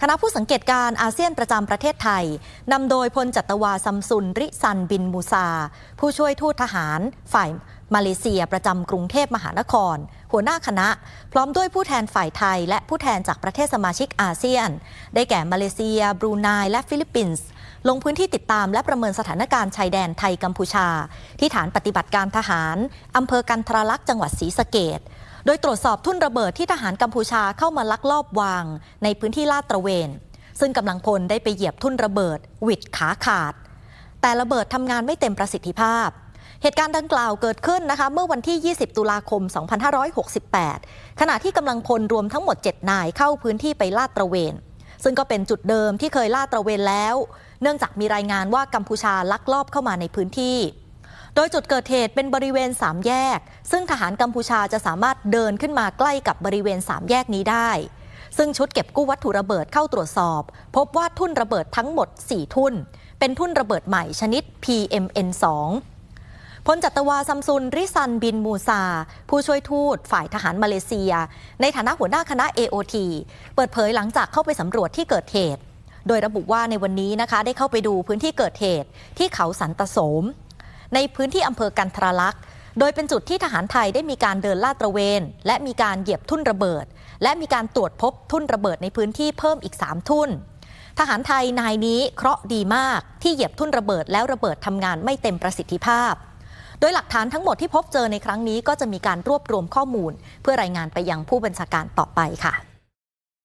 คณะผู้สังเกตการอาเซียนประจำประเทศไทย นำโดยพลจัตวาซัมซุน ริซันบินมูซา ผู้ช่วยทูตทหาร ฝ่ายมาเลเซียประจำกรุงเทพมหานคร หัวหน้าคณะ พร้อมด้วยผู้แทนฝ่ายไทย และผู้แทนจากประเทศสมาชิกอาเซียน ได้แก่มาเลเซีย บรูไนและฟิลิปปินส์ลงพื้นที่ติดตามและประเมินสถานการณ์ชายแดนไทยกัมพูชา ที่ฐานปฏิบัติการทหารอำเภอกันทรลักษณ์จังหวัดศรีสะเกด โดยตรวจสอบทุ่นระเบิดที่ทหารกัมพูชาเข้ามาลักลอบวาง ในพื้นที่ลาดตระเวน ซึ่งกำลังพลได้ไปเหยียบทุ่นระเบิดหวิดขาขาด แต่ระเบิดทำงานไม่เต็มประสิทธิภาพ เหตุการณ์ดังกล่าวเกิดขึ้นนะคะ เมื่อวันที่ 20 ตุลาคม 2568 ขณะที่กำลังพลรวมทั้งหมด 7 นายเข้าพื้นที่ไปลาดตระเวนซึ่งก็เป็นจุดเดิมที่เคยลาดตระเวนแล้ว เนื่องจากมีรายงานว่ากัมพูชาลักลอบเข้ามาในพื้นที่ โดยจุดเกิดเหตุเป็นบริเวณสามแยก ซึ่งทหารกัมพูชาจะสามารถเดินขึ้นมาใกล้กับบริเวณสามแยกนี้ได้ ซึ่งชุดเก็บกู้วัตถุระเบิดเข้าตรวจสอบ พบว่าทุ่นระเบิดทั้งหมด 4 ทุ่น เป็นทุ่นระเบิดใหม่ชนิด PMN2 พลจัตวาซัมซุน ริซันบินมูซา ผู้ช่วยทูตฝ่ายทหารมาเลเซีย ในฐานะหัวหน้าคณะ AOT เปิดเผยหลังจากเข้าไปสำรวจที่เกิดเหตุ โดยระบุว่าในวันนี้นะคะ ได้เข้าไปดูพื้นที่เกิดเหตุที่เขาสันตโสม ในพื้นที่อำเภอกันทรลักษณ์ โดยเป็นจุดที่ทหารไทยได้มีการเดินลาดตระเวน และมีการเหยียบทุ่นระเบิด และมีการตรวจพบทุ่นระเบิดในพื้นที่เพิ่มอีก 3 ทุ่น ทหารไทยนายนี้เคราะห์ดีมากที่เหยียบทุ่นระเบิดแล้วระเบิดทำงานไม่เต็มประสิทธิภาพ โดยหลักฐานทั้งหมดที่พบเจอในครั้งนี้ก็จะมีการรวบรวมข้อมูล เพื่อรายงานไปยังผู้บัญชาการต่อไปค่ะ